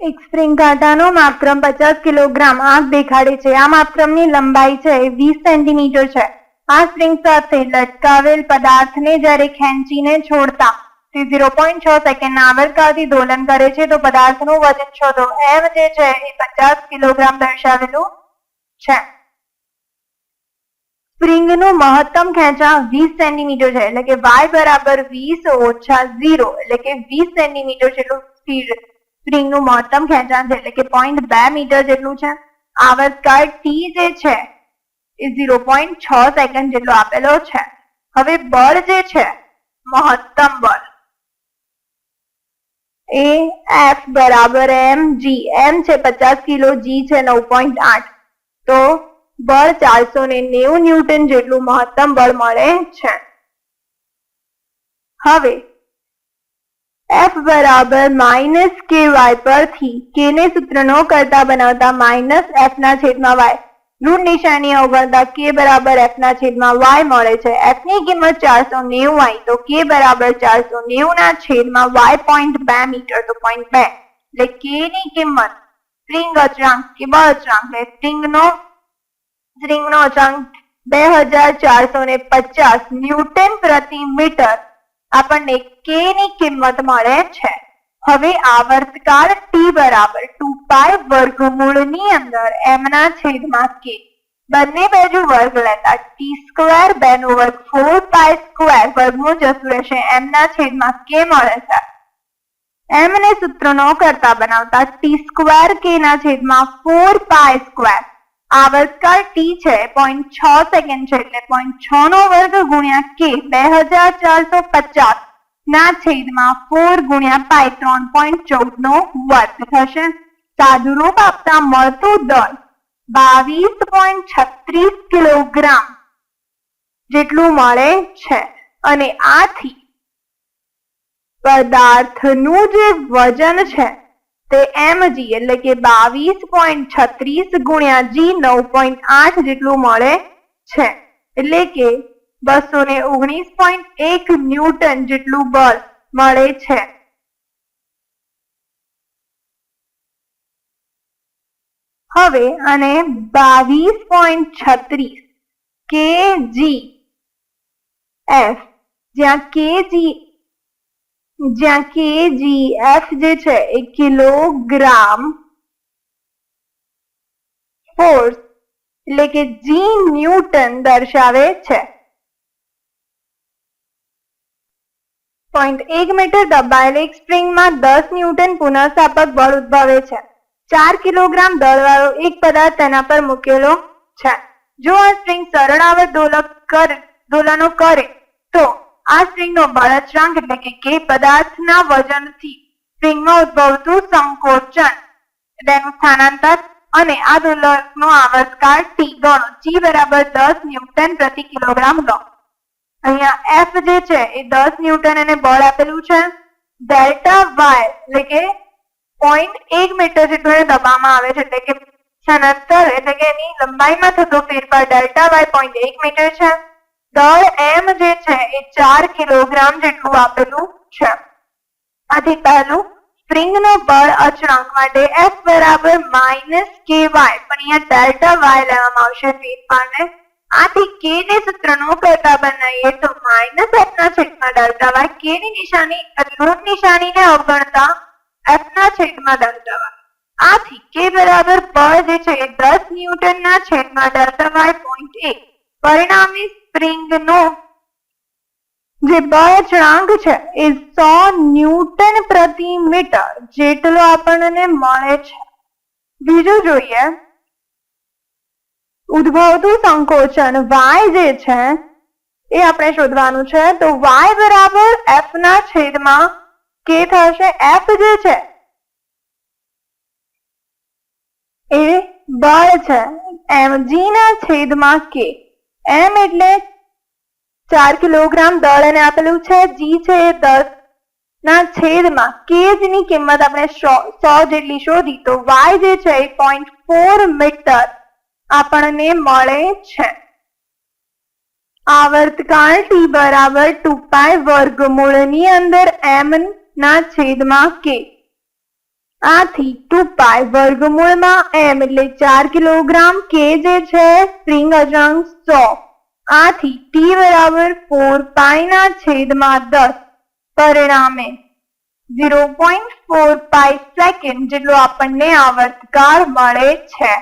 એક સ્પ્રિંગ કાંટાનો માપક્રમ પચાસ કિલોગ્રામ આંખ દેખાડે છે. આ માપક્રમની લંબાઈ છે વીસ સેન્ટીમીટર છે. આ સ્પ્રિંગ સાથે લટકાવેલ પદાર્થને જ્યારે ખેંચીને છોડતા તે ઝીરો પોઈન્ટ છ સેકન્ડના આવરકાથી દોલન કરે છે તો પદાર્થનું વજન શોધો. એમ જે છે એ પચાસ કિલોગ્રામ દર્શાવેલું છે. સ્પ્રિંગનું મહત્તમ ખેંચાણ વીસ સેન્ટીમીટર છે. એટલે કે વાય બરાબર વીસ ઓછા ઝીરો એટલે કે વીસ સેન્ટીમીટર જેટલું સ્પીડ સ્પ્રિંગનું મહત્તમ ખેંચાણ છે એટલે કે પોઈન્ટ બે મીટર જેટલું છે. આવર્તકાળ ટી જે છે એ ઝીરો પોઈન્ટ છ સેકન્ડ જેટલો આપેલો છે. હવે બળ જે છે, મહત્તમ બળ. એ એફ બરાબર એમ જી. એમ છે પચાસ કિલો, જી છે નવ પોઈન્ટ આઠ. તો બળ ચારસો ને નેવું ન્યૂટન જેટલું મહત્તમ બળ મળે છે. હવે એફ બરાબર માઇનસ કે વાય પરથી કે ને સૂત્ર નો કરતા બનાવતા માઇનસ એફ ના છેદમાં વાય ઋણ નિશાની અવગણતા કે બરાબર એફ ના છેદમાં વાય મળે છે. એફની કિંમત ચારસો નેવું આવી તો કે બરાબર ચારસો નેવું ના છેદમાં વાય પોઈન્ટ બે મીટર. તો પોઈન્ટ બે. એટલે કે ની કિંમત સ્પ્રિંગ અચળાંક કે બળ અચળાંક એટલે સ્પ્રિંગ નો સ્પ્રિંગ નો અચળાંક બે હજાર ચારસો ને પચાસ ન્યૂટન પ્રતિ મીટર આપણને કે ની કિંમત મળે છે. હવે આવર્તકાળ ટી બરાબર ટુ પાય વર્ગમૂળની અંદર એમના છેદમાં કે બંને બાજુ વર્ગ લેતા ટી સ્ક્વેર બે નો વર્ગ ફોર પાય સ્ક્વેર વર્ગમૂળ જતું રહેશે. એમના છેદમાં કે મળે છે. એમને સૂત્ર નો કરતા બનાવતા ટી સ્ક્વેર કે ના છેદમાં ફોર પાય સ્ક્વેર આવર્તકાળ ટી છે પોઈન્ટ છ સેકન્ડ છે એટલે પોઈન્ટ છ નો વર્ગ ગુણ્યા કે બે હજાર ચારસો પચાસ ના છેદમાં ફોર ગુણ્યા પાય ત્રણ પોઈન્ટ ચૌદ નો વર્ગ થશે. સાદુરૂપ આપતા મળતું દળ બાવીસ પોઈન્ટ છત્રીસ કિલોગ્રામ જેટલું મળે છે. અને આથી પદાર્થનું જે વજન છે તે એમ જી, એટલે કે બાવીસ પોઈન્ટ છત્રીસ ગુણ્યા જી, નવ પોઈન્ટ આઠ જેટલું મળે છે. એટલે કે બસો ને ઓગણીસ પોઈન્ટ એક ન્યૂટન જેટલું બળ મળે છે. હવે અને બાવીસ પોઈન્ટ છત્રીસ કે જી એફ, જ્યાં કે જી જ્યાં કેજી એફ જે છે, એ કિલોગ્રામ ફોર્સ, એટલે કે જી ન્યૂટન દર્શાવે છે. પોઈન્ટ એક મીટર દબાયેલ એક સ્પ્રિંગમાં દસ ન્યૂટન પુનઃસ્થાપક બળ ઉદ્ભવે છે. ચાર કિલોગ્રામ દળવાળો એક પદાર્થ તેના પર મૂકેલો છે. જો આ સ્પ્રિંગ સરળ આવર્ત દોલક કરે, દોલનો કરે, તો આ સ્ટ્રિંગનો બળતરાંક એટલે કે કે પદાર્થના વજનથી સ્ટ્રિંગમાં ઉદ્ભવતું સંકોચન તેનું સ્થાનાંતર અને આ દોલકનો આવર્તકાળ ટી ગણો જી બરાબર દસ ન્યૂટન પ્રતિ કિલોગ્રામ લો અહીંયા એફ જે છે એ દસ ન્યૂટન એને બળ આપેલું છે. ડેલ્ટા વાય એટલે કે પોઈન્ટ એક મીટર જેટલું એને દબાવવામાં આવે છે, એટલે કે સ્થાનાંતર એટલે કે એની લંબાઈમાં થતો ફેરફાર ડેલ્ટા વાય પોઈન્ટ એક મીટર છે. દળ એમ જે છે એ ચાર કિલોગ્રામ જેટલું આપેલું છે. આથી પહેલું સ્પ્રિંગ નો બળ અચળાંક માટે એફ બરાબર માઇનસ કે વાય પણ અહીંયા ડેલ્ટા વાય લેવામાં આવશે ફેરફારને આથી કે ને સૂત્ર નો કરતા બનાવીએ તો માઇનસ એફ ના છેદમાં ડેલ્ટા વાય કે ની નિશાની ઋણ નિશાનીને અવગણતા એફ ના છેદમાં ડેલ્ટા વાય આથી કે બરાબર બળ જે છે એ દસ ન્યૂટન ના છેદમાં ડેલ્ટા વાય પોઈન્ટ એક. પરિણામી સ્પ્રિંગનો જે બળ છે, એ સો ન્યૂટન પ્રતિ મીટર જેટલો આપણને મળે છે. બીજું જોઈએ. ઉદ્ભવતું સંકોચન વાય જે છે, એ આપણે શોધવાનું છે. તો વાય બરાબર એફ ના છેદમાં કે થશે. એફ જે છે, એ બળ છે એમ જી ના છેદમાં કે એમ એટલે ચાર કિલોગ્રામ દળ એને આપેલું છે, જી છે એ દસ ના છેદમાં કેજની કિંમત આપણે સો જેટલી શોધી તો વાય જે છે એ પોઈન્ટ ફોર મીટર આપણને મળે છે. આવર્તકાળ ટી બરાબર ટુ પાય વર્ગમૂળની અંદર એમ ના છેદમાં કે આથી ટુ પાય વર્ગમૂળમાં એમ એટલે ચાર કિલોગ્રામ કે જે છે સ્ટ્રિંગ અચળાંક સો. આથી ટી બરાબર ફોર પાયના છેદમાં દસ. પરિણામે zero point four pi second જેટલો આપણને આવર્તકાળ મળે છે.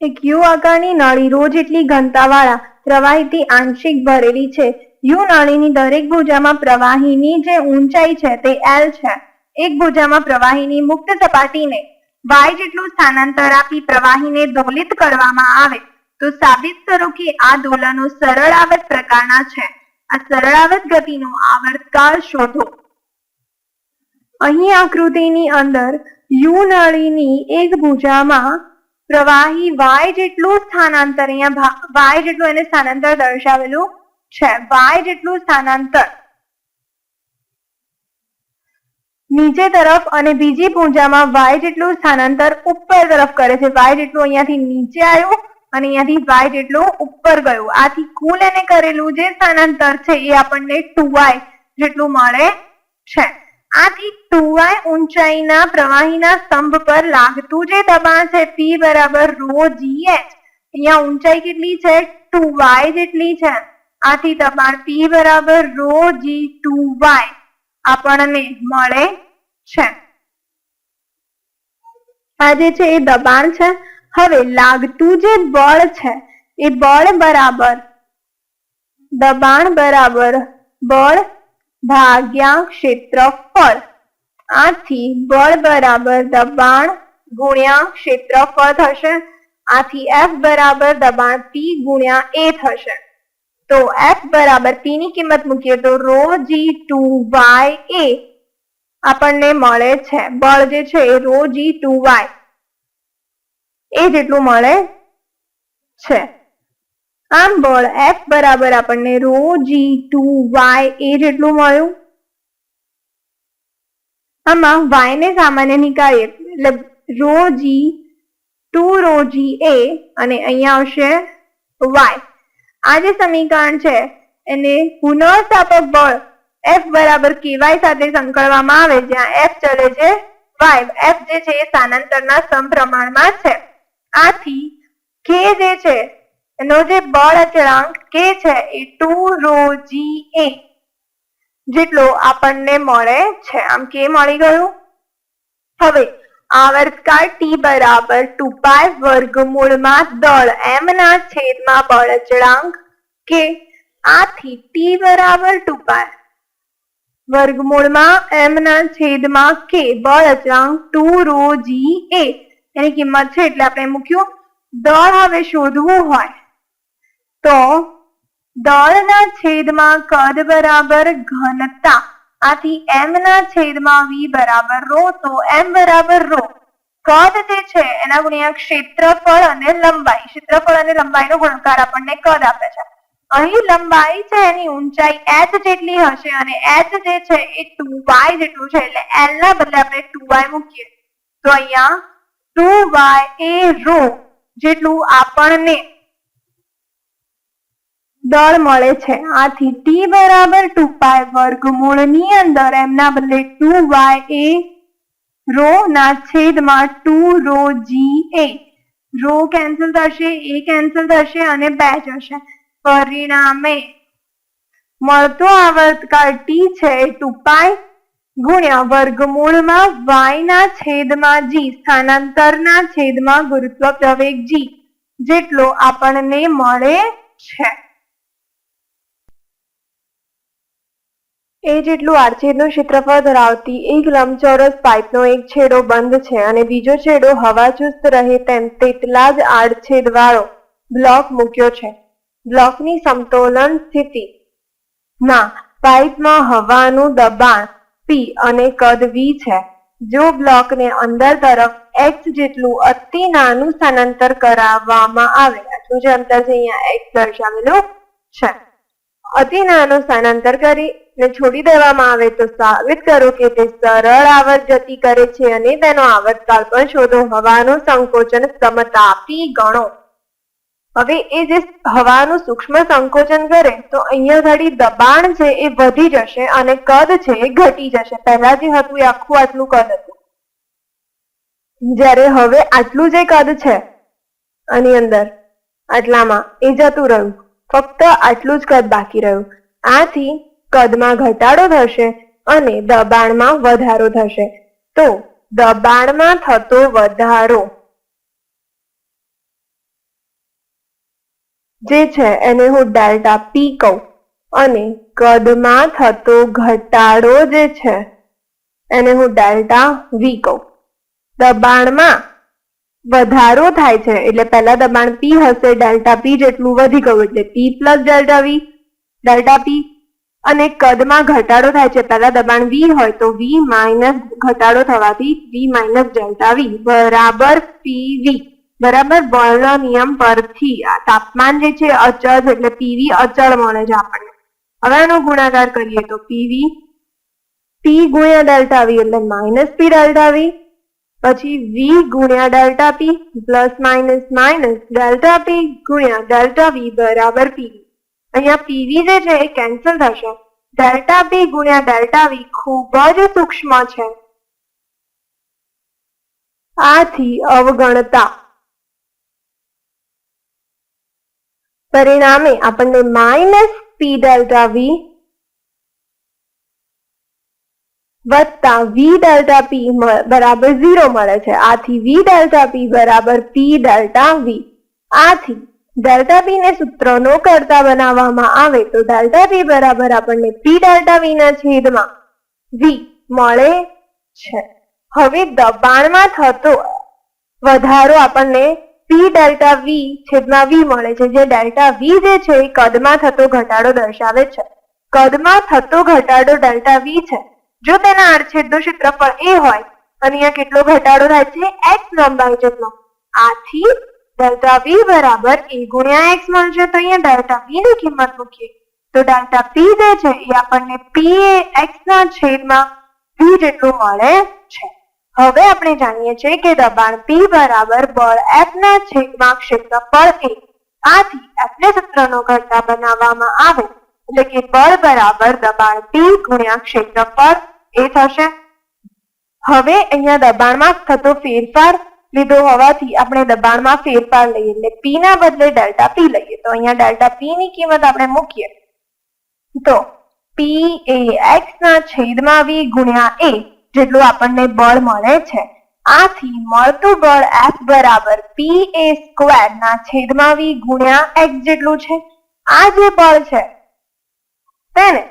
એક યુ આકારની નળી રોજ એટલી ઘનતાવાળા, પ્રવાહીથી આંશિક ભરેલી છે. યુ નળીની દરેક ભુજામાં પ્રવાહીની જે ઊંચાઈ છે તે એલ છે. એક ભુજામાં પ્રવાહીની મુક્ત સપાટીને વાય જેટલું સ્થાનાંતર આપી પ્રવાહીને દોલિત કરવામાં આવે, તો સાબિત કરો કે આ દોલનો સરળ આવર્ત પ્રકારના છે. આ સરળ ગતિનો આવર્તકાળ શોધો. અહીં આકૃતિની અંદર યુ નળીની એક ભુજામાં પ્રવાહી વાય જેટલું સ્થાનાંતર અહીંયા વાય જેટલું એને સ્થાનાંતર દર્શાવેલું છે. વાય જેટલું સ્થાનાંતર નીચે તરફ અને બીજી પૂંજામાં વાય જેટલું સ્થાનાંતર ઉપર તરફ કરે છે. વાય જેટલું અહીંયાથી નીચે આવ્યું અને અહીંયાથી વાય જેટલું ઉપર ગયું. આથી કુલ એને કરેલું જે સ્થાનાંતર છે એ આપણને ટુ જેટલું મળે છે. આથી ટુ ઊંચાઈના પ્રવાહીના સ્તંભ પર લાગતું જે દબાણ છે પી બરાબર રો જી એચ અહીંયા ઊંચાઈ કેટલી છે? ટુ વાય જેટલી છે. આથી દબાણ પી બરાબર રો જી ટુ આપણને મળે છે. આ છે એ દબાણ છે. હવે લાગતું જે બળ છે, એ બળ બરાબર, દબાણ બરાબર બળ ભાગ્યા ક્ષેત્રફળ. આથી બળ બરાબર દબાણ ગુણ્યા ક્ષેત્રફળ થશે. આથી એફ બરાબર દબાણ પી ગુણ્યા એ થશે. તો એફ બરાબર પી ની કિંમત મૂકીએ તો rho G two Y A આપણને મળે છે. બળ જે છે એ rho G two Y A જેટલું મળે છે. આમ બળ એફ બરાબર આપણને rho G two Y A જેટલું મળ્યું. આમાં વાય ને સામાન્ય નીકાળીએ, એટલે rho G two rho G A અને અહીંયા આવશે વાય આ જે સમીકરણ છે, એને પુનઃસ્થાપક બળ એફ બરાબર કેવાય સાથે સંકળવામાં આવે જ્યાં એફ ચલે છે વાય એફ જે છે એ સ્થાનાંતરના સમપ્રમાણમાં છે. આથી કે જે છે, એનો જે બળ અચળાંક કે છે એ ટુ રો જી એ જેટલો આપણને મળે છે. આમ કે મળી ગયું. હવે આવર્તકાળ ટી બરાબર ટુ પાય વર્ગમૂળમાં દળ એમ ના છેદમાં બળ અચળાંક કે આથી ટી બરાબર ટુ પાય વર્ગમૂળમાં એમ ના છેદમાં કે બળ અચળાંક ટુ રો જી એ એની કિંમત છે એટલે આપણે મૂક્યું. દળ હવે શોધવું હોય તો દળના છેદમાં કદ બરાબર ઘનતા. આથી એમ ના છેદમાં વી બરાબર રો, તો એમ બરાબર રો. કદ જે છે એના ગુણ્યા ક્ષેત્રફળ અને લંબાઈ. ક્ષેત્રફળ અને લંબાઈનો ગુણકાર આપણને કદ આપે છે. અહીં લંબાઈ છે એની ઊંચાઈ h જેટલી હશે અને h જે છે એ 2y જેટલું છે એટલે l ના બદલે આપણે 2y મૂકીએ. તો અહીંયા 2y એ રો જેટલું આપણને દળ મળે છે. આથી ટી બરાબર ટુ વર્ગમૂળની અંદર એમના બદલે ટુ વાય એ રો ના છેદમાં ટુ રો g એ રો કેન્સલ થશે એ કેન્સલ થશે અને બે જશે. પરિણામે મળતો આવર્તકાળ ટી છે ટુ પાય ગુણ્યા વર્ગમૂળમાં વાય ના છેદમાં જી સ્થાનાંતરના છેદમાં ગુરુત્વ પ્રવેગ જી જેટલો આપણને મળે છે. એ જેટલું આડછેદનું ક્ષેત્રફળ ધરાવતી એક લંબચોરસ પાઇપનો એક છેડો બંધ છે અને બીજો છેડો હવાચુસ્ત રહે તેમ તેટલા જ આડછેદવાળો બ્લોક મૂક્યો છે. બ્લોકની સમતોલન સ્થિતિ. ના, પાઇપમાં હવાનું દબાણ પી અને કદ વી છે. જો બ્લોકને અંદર તરફ એક્સ જેટલું અતિ નાનું સ્થાનાંતર કરાવવામાં આવે, આટલું જે અંતર છે અહીંયા એક્સ દર્શાવેલું છે. અતિ નાનું સ્થાનાંતર કરી ને છોડી દેવામાં આવે તો સાબિત કરો કે તે સરળ આવર્ત જતી કરે છે અને તેનો આવર્તકાળ પણ શોધો. હવાનું સંકોચન સમતા પી ગણો. હવે એ જે હવાનું સૂક્ષ્મ સંકોચન કરે, તો અહીંયા ઘડી દબાણ છે એ વધી જશે અને કદ છે એ ઘટી જશે. પહેલા જે હતું એ આખું આટલું કદ હતું. જ્યારે હવે આટલું જે કદ છે, આની અંદર, આટલામાં, એ જતું રહ્યું. ફક્ત આટલું જ કદ બાકી રહ્યું. આથી કદમાં ઘટાડો થશે અને દબાણમાં વધારો થશે. તો દબાણમાં થતો વધારો જે છે એને હું ડેલ્ટા પી કહું. અને કદમાં થતો ઘટાડો જે છે એને હું ડેલ્ટા વી કહું. દબાણમાં વધારો થાય છે, એટલે પહેલા દબાણ પી હશે, ડેલ્ટા પી જેટલું વધી ગયું, એટલે P plus delta V delta P અને કદમાં ઘટાડો થાય છે, પહેલા દબાણ વી હોય તો વી માઇનસ ઘટાડો થવાથી વી માઇનસ ડેલ્ટા વી બરાબર પી વી બરાબર? બળનો નિયમ પરથી તાપમાન જે છે, અચળ એટલે પીવી અચળ મળે છે આપણને. હવે આનો ગુણાકાર કરીએ તો પીવી પી ગુણ્યા ડેલ્ટા વી એટલે માઇનસ પી ડેલ્ટા વી પછી વી ગુણ્યા delta P plus minus minus delta P ગુણ્યા ડેલ્ટા વી બરાબર પીવી અહીંયા પીવી જે છે એ કેન્સલ થશે. ડેલ્ટા પી ગુણ્યા ડેલ્ટા વી ખૂબ જ સૂક્ષ્મ છે. આથી અવગણતા. પરિણામે આપણને માઇનસ પી ડેલ્ટા વી વત્તા વી ડેલ્ટા પી બરાબર ઝીરો મળે છે. આથી વી ડેલ્ટા પી બરાબર પી ડેલ્ટા વી આથી ડેલ્ટા પી ને સૂત્રનો કરતા બનાવવામાં આવે તો ડેલ્ટા પી બરાબર આપણને પી ડેલ્ટા વી ના છેદમાં વી મળે છે. હવે દબાણમાં થતો વધારો આપણને પી ડેલ્ટા વી છેદમાં વી મળે છે. જે ડેલ્ટા વી જે છે એ કદમાં થતો ઘટાડો દર્શાવે છે. કદમાં થતો ઘટાડો ડેલ્ટા વી છે. જો તેના આડછેદનું ક્ષેત્રફળ એ હોય અહીંયા કેટલો ઘટાડો થાય છે? એક્સ લંબાઈ જેટલો. આથી ડેલ્ટા વી બરાબર એ ગુણ્યા એક્સ મળશે તો અહીંયા ડેલ્ટા વી ની કિંમત મૂકીએ. તો ડેલ્ટા પી જે છે એ આપણને પી એ એક્સ ના છેદમાં વી જેટલું મળે હવે આપણે જાણીએ છીએ કે દબાણ પી બરાબર બળ F ના છેદમાં ક્ષેત્રફળ એ આથી એફ ને સૂત્રનો કરતા બનાવવામાં આવે, એટલે કે બળ બરાબર દબાણ P ગુણ્યા ક્ષેત્રફળ એ થશે. હવે અહીંયા દબાણમાં થતો ફેરફાર લીધો હોવાથી આપણે દબાણમાં ફેરફાર લઈએ, એટલે પી ના બદલે ડેલ્ટા પી લઈએ. તો અહીંયા ડેલ્ટા પી ની કિંમત આપણે મૂકીએ. તો પી એ x ના છેદમાં વી ગુણ્યા એ જેટલું આપણને બળ મળે છે, આથી મળતું બળ એફ બરાબર પી એ સ્ક્વેર ના છેદમાં વી ગુણ્યા એક્સ જેટલું છે. આ જે બળ છે, તેને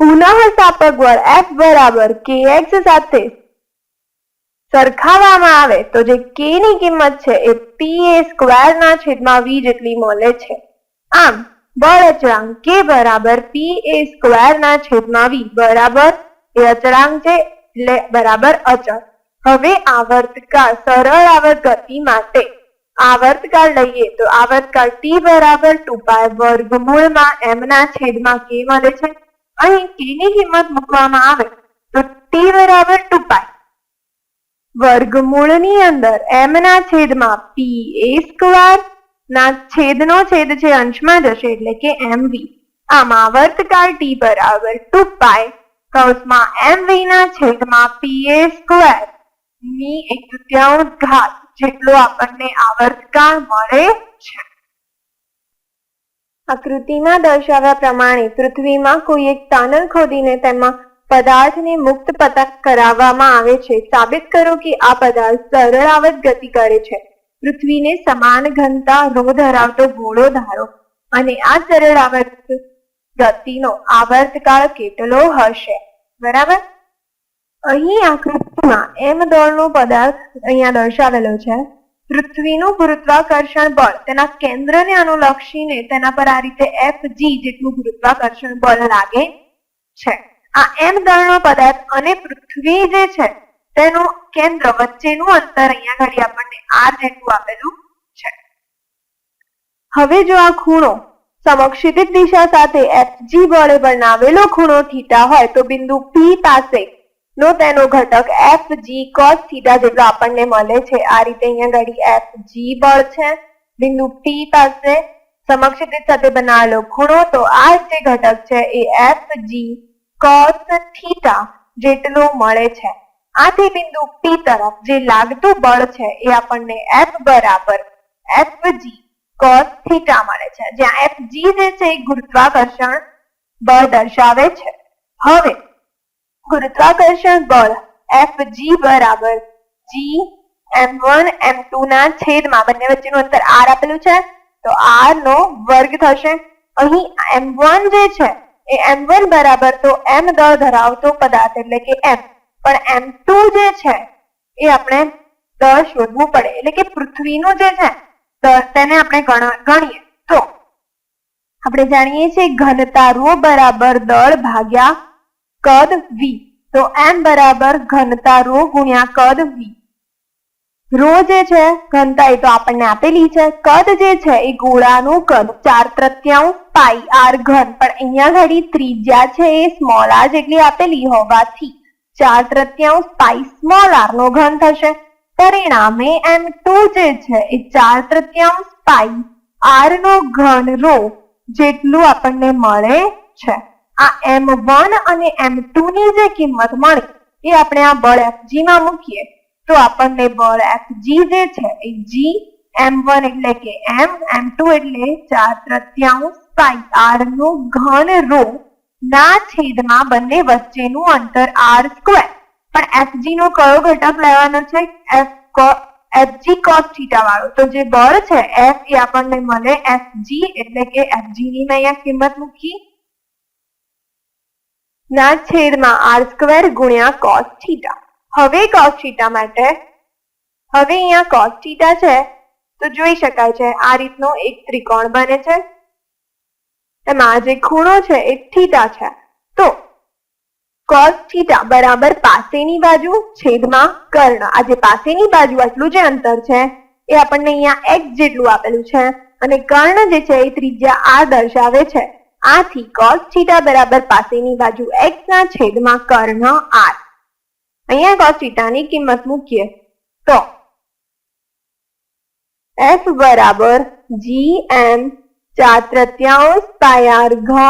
પુનઃ સ્થાપક બળ એફ બરાબર એક્સ સાથે સરખાવવામાં આવે તો જે કે ની કિંમત છે એ પી એ સ્ક્વેર ના છેદમાં વી જેટલી મળે છે. આમ, બળ અચળાંક કે બરાબર પી એ સ્ક્વેર ના છેદમાં વી બરાબર એ અચળાંક છે એટલે બરાબર અચળ. હવે આવર્તકાળ, સરળ આવર્ત ગતિ માટે આવર્તકાળ લઈએ તો આવર્તકાળ ટી બરાબર ટુ પાય વર્ગમૂળમાં એમના છેદમાં કે મળે છે. અહીં કે કિંમત મૂકવામાં આવે તો ટી બરાબર ટુ પાય વર્ગમૂળની અંદર એમના છેદમાં પી એ સ્ક્વેર ના છેદનો છેદ છે અંશમાં જશે એટલે કે એમ વી આમ આવર્તકાળ ટી બરાબર ટુ પાય કૌંસમાં વી ના છેદમાં એ સ્ક્વેર. ની એક તૃતીયાંશ ઘાત જેટલો આપણને આવર્તકાળ મળે છે. આકૃતિમાં દર્શાવ્યા પ્રમાણે પૃથ્વીમાં કોઈ એક ટનલ ખોદીને તેમાં પદાર્થને મુક્ત પતક કરાવવામાં આવે છે. સાબિત કરો કે આ પદાર્થ સરળ આવત ગતિ કરે છે. પૃથ્વીને સમાન ઘનતા રો ધરાવતો ગોળો ધારો. અને આ સરળ આવર્ત ગતિનો આવર્તકાળ કેટલો હશે? બરાબર? અહીં આકૃતિમાં એમ દળનો પદાર્થ અહીંયા દર્શાવેલો છે. પૃથ્વીનું ગુરુત્વાકર્ષણ બળ તેના કેન્દ્રને અનુલક્ષીને તેના પર આ રીતે એફ જી જેટલું ગુરુત્વાકર્ષણ બળ લાગે છે. આ એમ દળનો પદાર્થ અને પૃથ્વી જે છે તેનું કેન્દ્ર વચ્ચેનું અંતર અહીંયા ઘડી આપણને આર જેટલું આપેલું છે. હવે જો આ ખૂણો સમક્ષિતિજ દિશા સાથે એફજી બળે બનાવેલો ખૂણો થીટા હોય તો બિંદુ પી પાસે નો તેનો ઘટક એફ જી કોસ થીટા જેટલો આપણને મળે છે. આ રીતે અહીંયા ઘડી એફ જી બળ છે. બિંદુ પી પાસે સમક્ષ સાથે બનાવેલો ખૂણો તો આ જે ઘટક છે એ એફ જી કોસ થીટા જેટલો મળે છે. આથી બિંદુ પી તરફ જે લાગતું બળ છે એ આપણને એફ બરાબર એફ જી કોસ થીટા મળે છે. જ્યાં એફ જી છે એ ગુરુત્વાકર્ષણ બળ દર્શાવે છે. હવે ગુરુત્વાકર્ષણ બળ એફ બરાબર જી એમ વન એમ ના છેદમાં બંને વચ્ચેનું અંતર આર આપેલું છે. તો આર નો વર્ગ થશે. અહીં એમ વન જે છે એ એમ વન બરાબર તો એમ દળ ધરાવતો પદાર્થ એટલે કે એમ પણ એમ જે છે એ આપણે દળ શોધવું પડે. એટલે કે પૃથ્વીનું જે છે દળ તેને આપણે ગણીએ. તો આપણે જાણીએ છીએ ઘનતા રો બરાબર દળ ભાગ્યા કદ વી તો એમ બરાબર ઘનતા રો ગુણ્યા કદ વી રો જે છે, ઘનતા એ તો આપણને આપેલી છે. કદ જે છે, એ ગોળાનું કદ ચાર તૃતીયાંશ પાઈ આર ઘન. પણ અહીંયા ઘડી ત્રિજ્યા છે એ સ્મોલ આર જેટલી આપેલી હોવાથી ચાર તૃતીયાંશ પાઈ સ્મોલ આર નો ઘન થશે. પરિણામે એમ ટુ જે છે એ ચાર તૃતીયાંશ પાઈ આર નો ઘન રો જેટલું આપણને મળે છે. આ એમ વન અને એમ ટુ ની જે કિંમત મળી એ આપણે આ બળ એફજી માં મૂકીએ. તો આપણને બળ એફજી જે છે એ જી એમ વન એટલે કે એમ એમ ટુ એટલે ચાર તૃતીયાંશ પાઈ આરનું ઘન રો ના છેદમાં બંને વચ્ચેનું અંતર આર સ્ક્વેર. પણ એફજી નો કયો ઘટક લેવાનો છે? એફ એફજી કોસ થીટા વાળો. તો જે બળ છે એફ એ આપણને મળે એફજી એટલે કે એફજી ની મેં અહીંયા કિંમત મૂકી. ના છેદમાં આર સ્ક્વેર ગુણ્યા કોસ થીટા હવે કોસ થીટા માટે, હવે અહીંયા કોસ થીટા છે, તો જોઈ શકાય છે, આ રીતનો એક ત્રિકોણ બને છે. એમાં જે ખૂણો છે, એ થીટા છે. તો કોસ થીટા બરાબર પાસેની બાજુ છેદમાં કર્ણ. આ જે પાસેની બાજુ આટલું જે અંતર છે, એ આપણને અહીંયા એક્સ જેટલું આપેલું છે અને કર્ણ જે છે, એ ત્રિજ્યા આર દર્શાવે છે. આથી કોસ થીટા બરાબર પાસેની બાજુ એક્સ ના છેદમાં કર્ણ આર અહીંયા કોસ થીટાની કિંમત મૂકીએ તો એફ બરાબર જી એમ ચાર તૃત્યાંશ પાય આર ઘ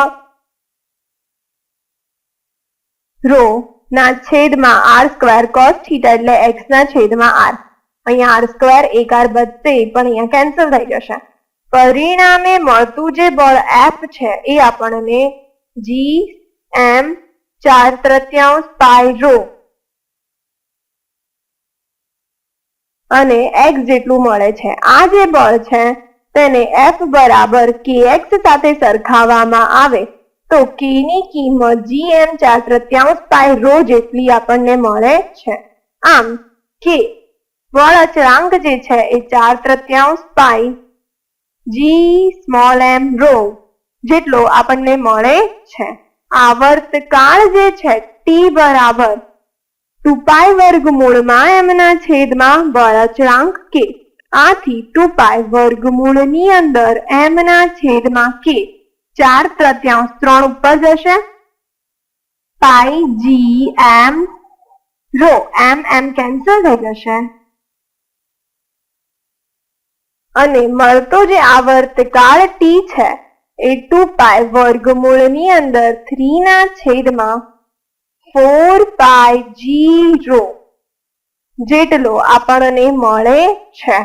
રો ના છેદમાં આર સ્ક્વેર કોસ થીટા એટલે એક્સ ના છેદમાં આર. અહીંયા આર સ્ક્વેર એક આર બચશે પણ અહીંયા કેન્સલ થઈ જશે. પરિણામે મળતું જે બળ એફ છે, એ આપણને જી એમ ચાર તૃત્યાંશ પાય રો. અને એક્સ જેટલું મળે છે. આ જે બળ છે, તેને એફ બરાબર કે એક્સ સાથે સરખાવવામાં આવે. તો કેની કિંમત જી એમ ચાર તૃતીયાંશ પાય રો જેટલી આપણને મળે છે. આમ કે બળ અચળાંક જે છે એ ચાર તૃત્યાંશ પાય જી સ્મોલ એમ રો જેટલો આપણને મળે છે. આવર્તકાળ જે છે ટી બરાબર ટુ પાય વર્ગમૂળમાં એમના છેદમાં બળ અચળાંક કે આથી ટુ પાય વર્ગમૂળની અંદર એમના છેદમાં કે ચાર તૃતીયાંશ ત્રણ ઉપર જશે. પાઈ જી એમ રો એમ એમ કેન્સલ થઈ જશે. અને મળતો જે આવર્તકાળ ટી છે, એ ટુ પાય વર્ગમૂળની અંદર થ્રી ના છેદમાં ફોર પાય જી રો જેટલો આપણને મળે છે.